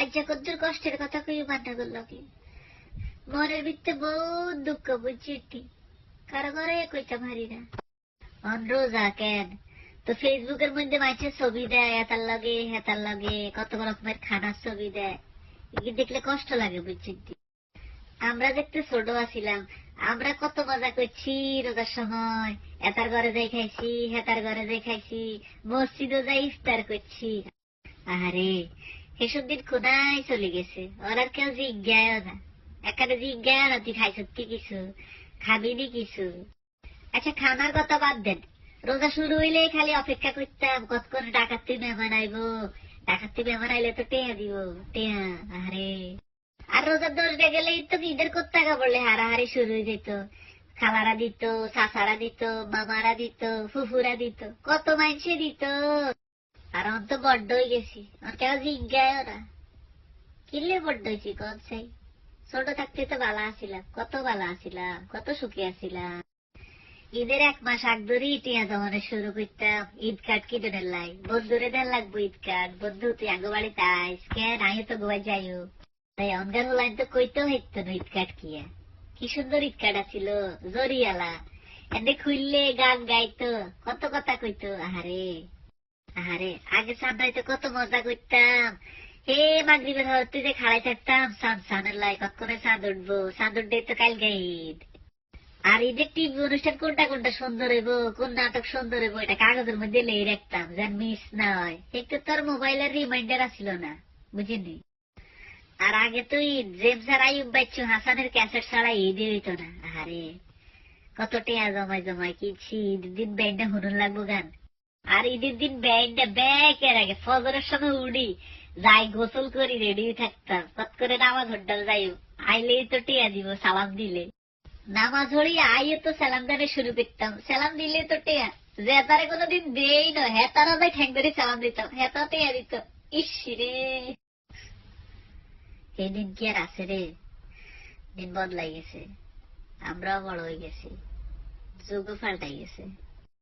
আচ্ছা কদ্দুর কষ্টের কথা কই মান্না করল কি? মনের ভিতরে বহুত দুঃখ বুঝছি কারও ঘরে কইতে পারি না। রোজা কেন? তো ফেসবুকের মধ্যে মাইছে ছবি দেয়, হেতার লগে হেতার লগে, কত রকমের খানার ছবি দেয়। দেখলে কষ্ট লাগে বুঝছি আমরা দেখতে ছোট আছিলাম, আমরা কত মজা করছি রোজার সময়। এতার ঘরে যাই খাইছি হেতার ঘরে যাই খাইছি মসজিদও যাই ইফতার করছি। আরে এসব দিন কোনায় চলে গেছে। ওর কেউ জিজ্ঞায় না। এখানে জিজ্ঞায় না, তুই খাইছ কি কিছু? খাবিনি কিছু? আচ্ছা খানার কথা বাদ দেন। রোজা শুরু হইলে খালি অপেক্ষা করতাম কতক্ষণ ডাকাতি মেহমান আইবো ডাকাতি মেহমান আইলে তো টেয়া দিব। টেয়া আরে আর রোজার দশটা গেলে তো ঈদের কোথ টাকা বললে, হারাহারি শুরু হয়ে যেত। খালারা দিত, চাচারা দিত, মামারা দিত, ফুফুরা দিত। কত মানুষে দিত। আর অন তো বড্ড হয়ে গেছি। আর কেউ জিজ্ঞায় ওরা? কিনলে বড্ড হয়েছি কন সেই? ছোট থাকতে তো বালা আসিলাম কত বালা আসিলাম কত সুখী আসিলাম ঈদের এক মাস আগ ধরেই টিয়া জমানো শুরু করতাম ঈদ কার্ড কিনে লাই? বন্ধুরে দেন লাগবো ঈদ কার্ড বন্ধু তুই আগে বাড়িতে আইস কেন আইও তো গোয়া যাইও? তাই অনগার হলাইন তো কইতেও হইত না ঈদ কার্ড কিয়া কি সুন্দর ঈদ কার্ড আছিল, জরিয়ালা। এনে খুললে গান গাইতো, কত কথা কইতো, আহারে। আহারে আগে সামনাইতে কত মজা করতাম। হে মাগরিবের হতে যে খাড়াই থাকতাম। সান, সানের লাই কতক্ষণে চাঁদ উঠবো? চাঁদ উঠবে তো কাল ঈদ আর ঈদের টিভি অনুষ্ঠান, কোনটা কোনটা সুন্দর হইব? কোন নাটক সুন্দর হইব? এটা কাগজের মধ্যে লেই রাখতাম, যেন মিস না হয়। একটু তোর মোবাইলের রিমাইন্ডার আসিল না, বুঝিনি? আর আগে তুই ঈদ জেমস আর আইব বাচ্চু হাসানের ক্যাসেট ছাড়া ঈদই হইতো না। আরে, কত টেয়া জমাই জমাই কি ঈদের দিন ব্যান্ডে হুনুন লাগবো গান। আর ঈদের দিন ব্যান্ডে ব্যাকের আগে ফজরের সময় উড়ি, যাই গোসল করি রেডি থাকতাম। কত করে নামাজ হড্ডাল যাই আইলেই তো টিয়া দিব, সালাম দিলে। নামাজ হড়ি আইয়ে তো সালাম দানে শুরু করতাম। সালাম দিলে তো টিয়া। যে তারে কোনোদিন দেই না হ্যাঁ তারা ভাই ঠ্যাং ধরে সালাম দিতাম হ্যাঁ তো টিয়া দিত। ইস রে। এই দিন কি আর আছে রে? দিন বদলাই গেছে। আমরাও বড় হয়ে গেছি। যুগও পাল্টাই গেছে।